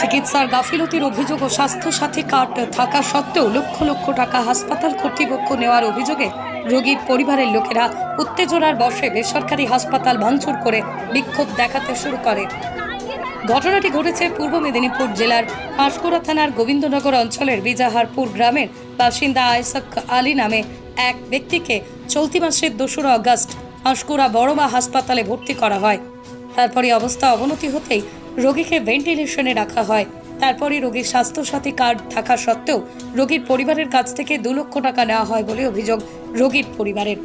চিকিৎসার গাফিলতির অভিযোগ ও স্বাস্থ্যসাথী কার্ড থাকা সত্ত্বেও লক্ষ লক্ষ টাকা হাসপাতাল কর্তৃপক্ষ নেওয়ার অভিযোগে রোগীর পরিবারের লোকেরা উত্তেজনার বশে বেসরকারি হাসপাতাল ভাঙচুর করে বিক্ষোভ দেখাতে শুরু করে। ঘটনাটি ঘটেছে পূর্ব মেদিনীপুর জেলার পাঁশকুড়া থানার গোবিন্দনগর অঞ্চলের বিজাহারপুর গ্রামের বাসিন্দা আয়সক আলী নামে এক ব্যক্তিকে চলতি মাসের দোসরা আগস্ট পাঁশকুড়া বড়মা হাসপাতালে ভর্তি করা হয়। তারপরে অবস্থা অবনতি হতেই রোগীকে ভেন্টিলেশনে রাখা হয়। তারপরে রোগীর স্বাস্থ্যসাথী কার্ড থাকা সত্ত্বেও রোগীর পরিবারের কাছ থেকে দু লক্ষ টাকা নেওয়া হয় বলে অভিযোগ রোগীর পরিবারের।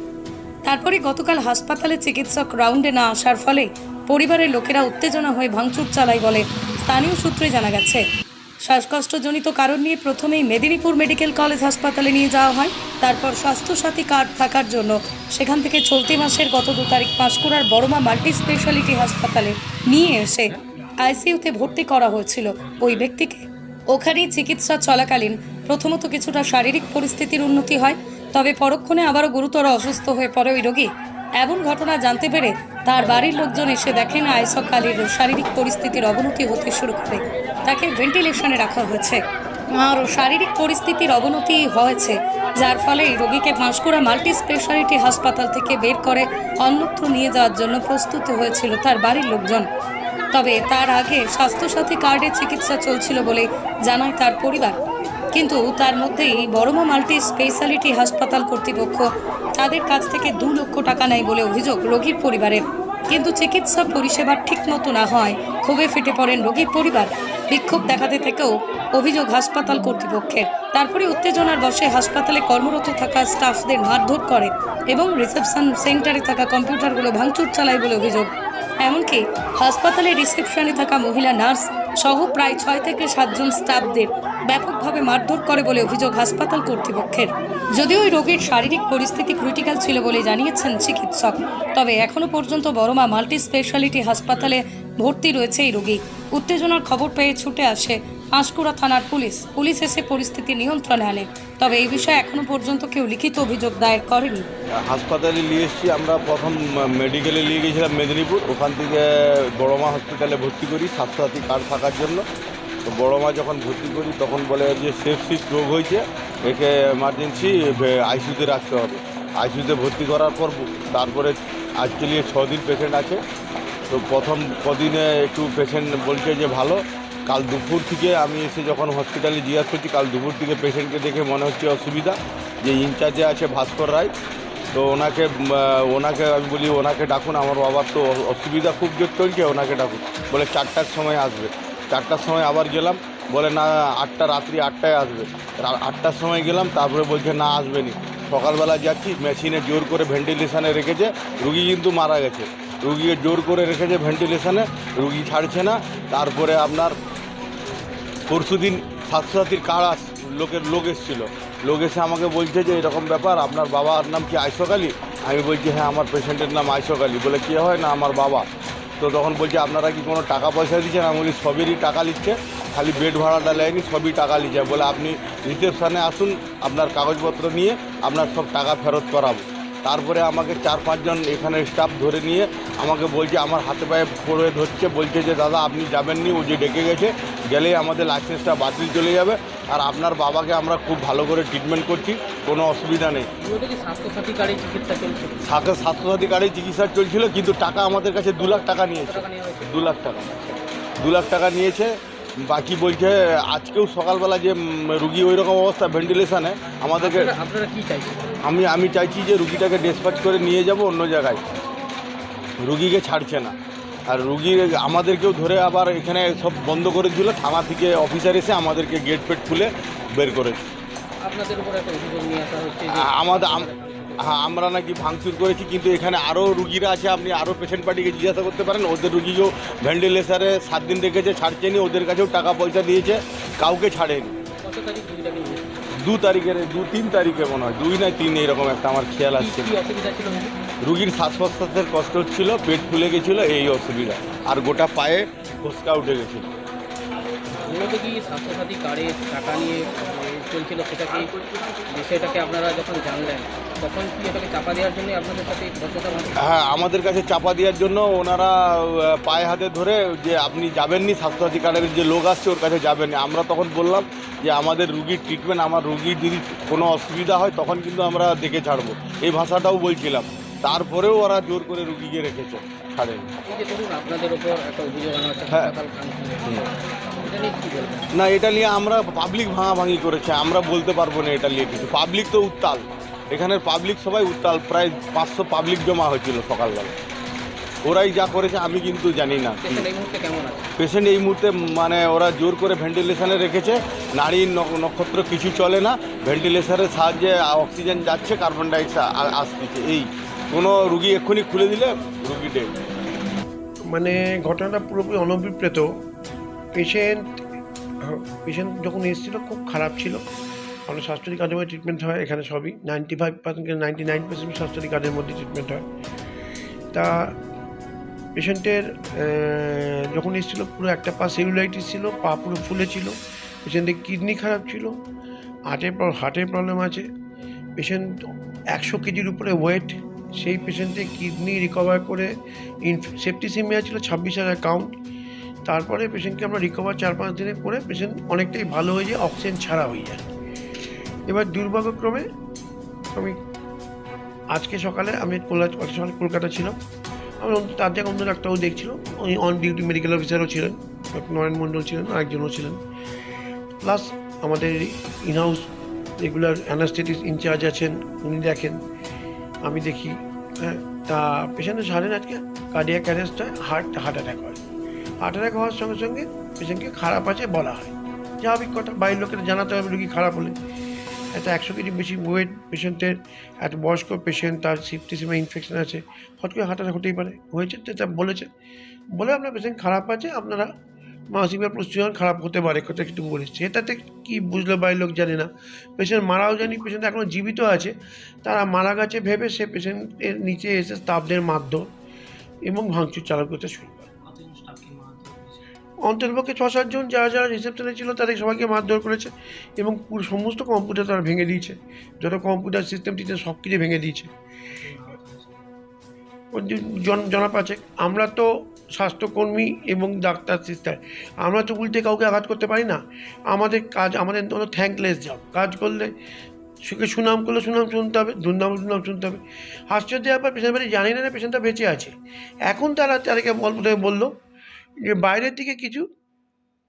তারপরে গতকাল হাসপাতালে চিকিৎসক রাউন্ডে না আসার ফলে পরিবারের লোকেরা উত্তেজনা হয়ে ভাঙচুর চালায় বলে স্থানীয় সূত্রে জানা গেছে। শ্বাসকষ্টজনিত কারণ নিয়ে প্রথমেই মেদিনীপুর মেডিকেল কলেজ হাসপাতালে নিয়ে যাওয়া হয়, তারপর স্বাস্থ্যসাথী কার্ড থাকার জন্য সেখান থেকে চলতি মাসের গত দু তারিখ পাঁশকুড়ার বড়মা মাল্টি স্পেশালিটি হাসপাতালে নিয়ে এসে আইসিইউতে ভর্তি করা হয়েছিল ওই ব্যক্তিকে। ওখানেই চিকিৎসা চলাকালীন প্রথমত কিছুটা শারীরিক পরিস্থিতির উন্নতি হয়, তবে পরক্ষণে আবারও গুরুতর অসুস্থ হয়ে পড়ে ওই রোগী। এমন ঘটনা জানতে পেরে তার বাড়ির লোকজন এসে দেখেন আইসক আলীর শারীরিক পরিস্থিতির অবনতি হতে শুরু করে। তাকে ভেন্টিলেশনে রাখা হয়েছে। আর শারীরিক পরিস্থিতির অবনতি হয়েছে, যার ফলে রোগীকে পাঁশকুড়া মাল্টি স্পেশালিটি হাসপাতাল থেকে বের করে অন্যত্র নিয়ে যাওয়ার জন্য প্রস্তুত হয়েছিল তার বাড়ির লোকজন। তবে তার আগে স্বাস্থ্যসাথী কার্ডে চিকিৎসা চলছিল বলে জানায় তার পরিবার। কিন্তু তার মধ্যেই বড়মা মাল্টি স্পেশালিটি হাসপাতাল কর্তৃপক্ষ তাদের কাছ থেকে দু লক্ষ টাকা নেয় বলে অভিযোগ রোগীর পরিবারের কিন্তু চিকিৎসা পরিষেবা ঠিকমতো না হয়, ক্ষোভে ফেটে পড়েন রোগীর পরিবার। বিক্ষোভ দেখাতে থেকেও অভিযোগ হাসপাতাল কর্তৃপক্ষের। তারপরে উত্তেজনার বসে হাসপাতালে কর্মরত থাকা স্টাফদের মারধর করে এবং রিসেপশন সেন্টারে থাকা কম্পিউটারগুলো ভাঙচুর চালায় বলে অভিযোগ। এমনকি হাসপাতালে রিসেপশনে থাকা মহিলা নার্স সহ প্রায় ছয় থেকে সাতজন স্টাফদের ব্যাপকভাবে মারধর করে বলে অভিযোগ হাসপাতাল কর্তৃপক্ষের। যদিও ওই রোগীর শারীরিক পরিস্থিতি ক্রিটিক্যাল ছিল বলে জানিয়েছেন চিকিৎসক, তবে এখনও পর্যন্ত বড়মা মাল্টি স্পেশালিটি হাসপাতালে ভর্তি রয়েছে এই রোগী। উত্তেজনার খবর পেয়ে ছুটে আসে পাঁশকুড়া থানার পুলিশ। পুলিশ এসে পরিস্থিতি নিয়ন্ত্রণে আনে। তবে এই বিষয়ে এখনও পর্যন্ত কেউ লিখিত অভিযোগ দায়ের করেনি। হাসপাতালে নিয়ে এসেছি আমরা। প্রথম মেডিকেলে নিয়ে গেছিলাম মেদিনীপুর। ওখান থেকে বড়মা হসপিটালে ভর্তি করি, স্বাস্থ্যসাথী কার্ড থাকার জন্য। তো বড়মা যখন ভর্তি করি, তখন বলে যে সেপসিস রোগ হয়েছে, একে এমার্জেন্সি আইসিউতে রাখতে হবে। আইসিউতে ভর্তি করার পর, তারপরে আজকে নিয়ে ছদিন পেশেন্ট আছে। তো প্রথম কদিনে একটু পেশেন্ট বলছে যে ভালো কাল দুপুর থেকে আমি এসে যখন হসপিটালে জিজ্ঞাসা করছি, কাল দুপুর থেকে পেশেন্টকে দেখে মনে হচ্ছে অসুবিধা, যে ইনচার্জে আছে ভাস্কর রায়। তো ওনাকে ওনাকে আমি বলি, ওনাকে ডাকুন, আমার বাবার তো অসুবিধা খুব জোর চলছে, ওনাকে ডাকুন। বলে, চারটার সময় আসবে। চারটার সময় আবার গেলাম, বলে, না, আটটা রাত্রি আটটায় আসবে। আটটার সময় গেলাম, তারপরে বলছে, না, আসবেনি। সকালবেলা যাচ্ছি মেশিনে জোর করে ভেন্টিলেশানে রেখেছে, রুগী কিন্তু মারা গেছে। রুগীকে জোর করে রেখেছে ভেন্টিলেশানে রুগী ছাড়ছে না। তারপরে আপনার পরশুদিন স্বাস্থ্যসাথীর কার্ড আস লোকের লোক এসেছিল। লোক এসে আমাকে বলছে যে, এরকম ব্যাপার, আপনার বাবার নাম কি আইসক আলী? আমি বলছি হ্যাঁ আমার পেশেন্টের নাম আইসক আলী। বলে, কী হয় না, আমার বাবা? তো তখন বলছে, আপনারা কি কোনো টাকা পয়সা দিচ্ছেন? আমি বলি, সবেরই টাকা নিচ্ছে খালি বেড ভাড়াটা নেয়নি সবই টাকা নিচ্ছে বলে, আপনি রিসেপশানে আসুন, আপনার কাগজপত্র নিয়ে আপনার সব টাকা ফেরত করাবো। তারপরে আমাকে চার পাঁচজন এখানে স্টাফ ধরে নিয়ে আমাকে বলছে আমার হাতে পায়ে পড়ে ধরছে বলছে যে দাদা আপনি যাবেননি ও যে ডেকে গেছে গেলেই আমাদের লাইসেন্সটা বাতিল চলে যাবে আর আপনার বাবাকে আমরা খুব ভালো করে ট্রিটমেন্ট করছি কোনো অসুবিধা নেই। স্বাস্থ্যসাথী কার্ডে চিকিৎসা চলছিল সাথে স্বাস্থ্যসাথী কার্ডে চিকিৎসা চলছিল কিন্তু টাকা আমাদের কাছে দু লাখ টাকা নিয়েছে। দু লাখ টাকা। দু লাখ টাকা নিয়েছে বাকি বলছে আজকেও সকালবেলা যে রুগী ওই রকম অবস্থা ভেন্টিলেশনে আমাদেরকে আপনারা কি চাইছেন? আমি আমি চাইছি যে রুগীটাকে ডিসপ্যাচ করে নিয়ে যাব অন্য জায়গায়। রুগীকে ছাড়ছে না। আর রুগী আমাদেরকেও ধরে আবার এখানে সব বন্ধ করে দিল। থানা থেকে অফিসার এসে আমাদেরকে গেট ফেট খুলে বের করেছে। আপনাদের উপর একটা অভিযোগ নিয়ে আসা হচ্ছে আমাদের হ্যাঁ আমরা নাকি ভাঙচুর করেছি কিন্তু এখানে আরও রুগীরা আছে আপনি আরও পেশেন্ট পার্টিকে জিজ্ঞাসা করতে পারেন। ওদের রুগীকেও ভেন্টিলেশনে সাত দিন রেখেছে ছাড়ছেনি ওদের কাছেও টাকা পয়সা দিয়েছে কাউকে ছাড়েনি। দু তারিখের দু তিন তারিখে মনে হয়। দুই না তিন এইরকম একটা আমার খেয়াল আসছে? রুগীর শ্বাস প্রশ্বাসের কষ্ট হচ্ছিল পেট ফুলে গেছিল এই অসুবিধা। আর গোটা পায়ে ফসকা উঠে গেছিল। মূলত কি স্বাস্থ্যসাথী কার্ডে টাকা নিয়ে চলছিল সেটা কি? বিষয়টাকে আপনারা যখন জানলেন তখন কি এটাকে চাপা দেওয়ার জন্য আপনাদের সাথে হ্যাঁ আমাদের কাছে চাপা দেওয়ার জন্য ওনারা পায়ে হাতে ধরে যে আপনি যাবেননি স্বাস্থ্যসাথী কার্ডের যে লোক আসছে ওর কাছে যাবেন আমরা তখন বললাম যে আমাদের রুগীর ট্রিটমেন্ট আমার রুগীর যদি কোনো অসুবিধা হয় তখন কিন্তু আমরা দেখে ছাড়বো। এই ভাষাটাও বলছিলাম। তারপরেও ওরা জোর করে রুগীকে রেখেছে ছাড়েন। আপনাদের ওপর একটা অভিযোগ হ্যাঁ। না এটা নিয়ে আমরা পাবলিক ভাঙাভাঙি করেছে আমরা বলতে পারব না এটা নিয়ে কিছু। পাবলিক তো উত্তাল। এখানের পাবলিক সবাই উত্তাল প্রায় পাঁচশো পাবলিক জমা হয়েছিল সকালবেলা। ওরাই যা করেছে আমি কিন্তু জানি না। পেশেন্ট এই মুহূর্তে মানে ওরা জোর করে ভেন্টিলেশনে রেখেছে। নারীর ন- নক্ষত্র কিছু চলে না। ভেন্টিলেশনের সাহায্যে অক্সিজেন যাচ্ছে কার্বন ডাইঅক্সাইড আসতেছে। এই কোনো রুগী এক্ষুনি খুলে দিলে রুগী ডেড মানে ঘটনাটা পুরোপুরি অনভিপ্রেত। পেশেন্ট পেশেন্ট যখন এসেছিল, খুব খারাপ ছিল। আমরা স্বাস্থ্যসাথী কার্ডের মধ্যে ট্রিটমেন্ট হয় এখানে সবই। Ninety five percent ninety nine percent Swasthya Sathi কার্ডের মধ্যে ট্রিটমেন্ট হয়। তা পেশেন্টের যখন এসেছিল, পুরো একটা পা সেলুলাইটিস ছিল, পা পুরো ফুলে ছিল। পেশেন্টের কিডনি খারাপ ছিল। হার্টের হার্টের প্রবলেম আছে। পেশেন্ট একশো কেজির উপরে ওয়েট সেই পেশেন্টের কিডনি রিকভার করে সেপ্টিসিমিয়া ছিল ছাব্বিশ হাজার কাউন্ট তারপরে পেশেন্টকে আমরা রিকভার চার পাঁচ দিনে করে পেশেন্ট অনেকটাই ভালো হয়ে যায় অক্সিজেন ছাড়া হয়ে যায়। এবার দুর্ভাগ্যক্রমে আমি আজকে সকালে আমি সকালে কলকাতা ছিলাম। আমার তার জায়গায় অন্য ডাক্তারও দেখছিল। উনি অন ডিউটি মেডিকেল অফিসারও ছিলেন ডক্টর নরেন মণ্ডল ছিলেন, আরেকজনও ছিলেন। প্লাস আমাদের ইনহাউস রেগুলার অ্যানাস্থেটিস ইনচার্জ আছেন, উনি দেখেন। আমি দেখি হ্যাঁ তা পেশেন্টের সারেন আজকে কার্ডিয়াক অ্যারেস্ট হয় হার্ট হার্ট অ্যাটাক হয়। অ্যাটাক হওয়ার সঙ্গে সঙ্গে পেশেন্টকে খারাপ আছে বলা হয়। স্বাভাবিক কথা? বাইরের লোকের জানাতে হবে রুগী খারাপ হলে। একটা একশো কেজি বেশি ওয়েট পেশেন্টের একটা বয়স্ক পেশেন্ট, তার সিফটি সিপটিসিমা ইনফেকশন আছে। হট করে অ্যাটাক হতেই পারে। হয়েছে তো তা বলেছে। বলে আপনার পেশেন্ট খারাপ আছে, আপনারা মানসিকভাবে প্রস্তুতি খারাপ হতে পারে কথা কিছু বলেছে। সেটাতে কী বুঝলো বাইরের লোক জানে না। পেশেন্ট মারাও জানি পেশেন্ট এখনও জীবিত আছে। তারা মারা গেছে ভেবে সে পেশেন্টের নিচে এসে স্টাফদের মাধ্যম এবং ভাঙচুর চালু করতে শুরু করে। অন্তর্পক্ষে ছ সাতজন যারা যারা রিসেপশনে ছিল তাদের সবাইকে মারধর করেছে এবং পুরো সমস্ত কম্পিউটার তারা ভেঙে দিয়েছে। যত কম্পিউটার সিস্টেম টিস্টেম সব কিছু ভেঙে দিয়েছে। জন পাচ্ছে আমরা তো স্বাস্থ্যকর্মী এবং ডাক্তার সিস্টার আমরা তো উল্টে কাউকে আঘাত করতে পারি না। আমাদের কাজ, আমাদের কোনো থ্যাঙ্কলেস জব কাজ করলে সুখে সুনাম করলে সুনাম শুনতে হবে, দুর্নাম দুর্নাম শুনতে হবে। আশ্চর্য ব্যাপার পেশেন্ট বাড়ি জানি না পেশেন্টটা বেঁচে আছে। এখন তারা তাদেরকে বল, বলল যে বাইরের দিকে কিছু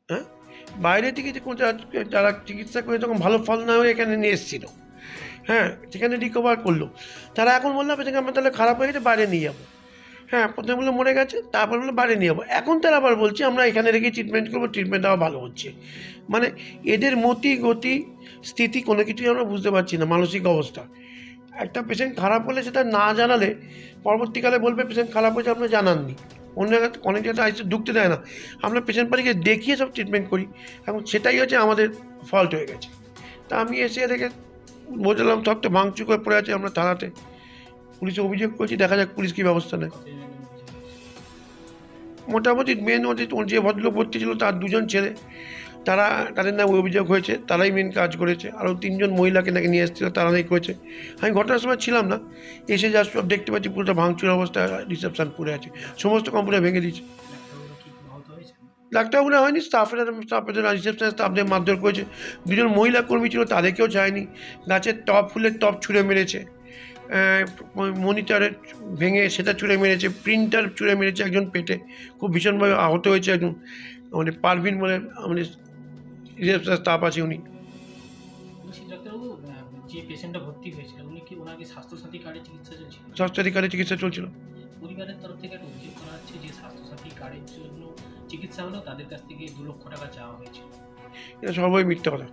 হ্যাঁ? বাইরের দিকে যে যারা- চিকিৎসা করে তখন ভালো ফল না হয়ে এখানে নিয়ে এসেছিল। হ্যাঁ সেখানে রিকভার করল। তারা এখন বললাম পেশেন্ট আমরা তাহলে খারাপ হয়ে গেছে, বাইরে নিয়ে যাব। হ্যাঁ প্রথমে বলল, মরে গেছে, তারপর বলল, বাইরে নিয়ে যাব। এখন তারা আবার বলছে, আমরা এখানে রেখে ট্রিটমেন্ট করব ট্রিটমেন্ট আবার ভালো হচ্ছে। মানে এদের মতি গতি, স্থিতি কোনো কিছুই আমরা বুঝতে পারছি না, মানসিক অবস্থা। একটা পেশেন্ট খারাপ হলে সেটা না জানালে, পরবর্তীকালে বলবে পেশেন্ট খারাপ হয়েছে, আপনি জানাননি। অন্য জায়গায় অনেক জায়গায় আইসে ঢুকতে দেয় না। আমরা পেশেন্ট বাড়িকে দেখিয়ে সব ট্রিটমেন্ট করি। এখন সেটাই হচ্ছে আমাদের ফল্ট হয়ে গেছে। তা আমি এসে দেখে বোঝালাম তো, ভাঙচুর করে পড়ে আছে আমরা থানাতে। পুলিশে অভিযোগ করছি, দেখা যাক পুলিশ কী ব্যবস্থা নেয়। মোটামুটি মেন ওদের যে ভদ্রলোক ভর্তি ছিল তার দুজন ছেলে। তারা, তাদের নামে অভিযোগ হয়েছে, তারাই মেন কাজ করেছে। আরও তিনজন মহিলাকে নাকি নিয়ে এসেছিল, তারাই করেছে। আমি ঘটনার সময় ছিলাম না, এসে যা সব দেখতে পাচ্ছি, পুরোটা ভাঙচুর অবস্থা রিসেপশন পড়ে আছে। সমস্ত কম্পিউটার ভেঙে দিয়েছে। ডাক্তারগুলো হয়নি স্টাফের স্টাফের রিসেপশন স্টাফদের মারধর করেছে। দুজন মহিলা কর্মী ছিল, তাদেরকেও যায়নি। গাছের টপ ফুলের টপ ছুঁড়ে মেরেছে। মনিটরে ভেঙে সেটা ছুঁড়ে মেরেছে প্রিন্টার ছুঁড়ে মেরেছে একজন পেটে। খুব ভীষণভাবে আহত হয়েছে একজন মানে পারভিন বলে আমাদের রিসেপশন স্টাফ আছে উনি। যে পেশেন্টটা ভর্তি হয়েছিল উনি কি ওনাকে স্বাস্থ্যসাথী কার্ডে চিকিৎসা চলছিল? চিকিৎসা চলছিল। পরিবারের তরফ থেকে একটা অভিযোগ করা হচ্ছে যে স্বাস্থ্যসাথী কার্ডের জন্য চিকিৎসা হলেও তাদের কাছ থেকে দু লক্ষ টাকা চাওয়া হয়েছিল। এটা সবই মিথ্যা কথা।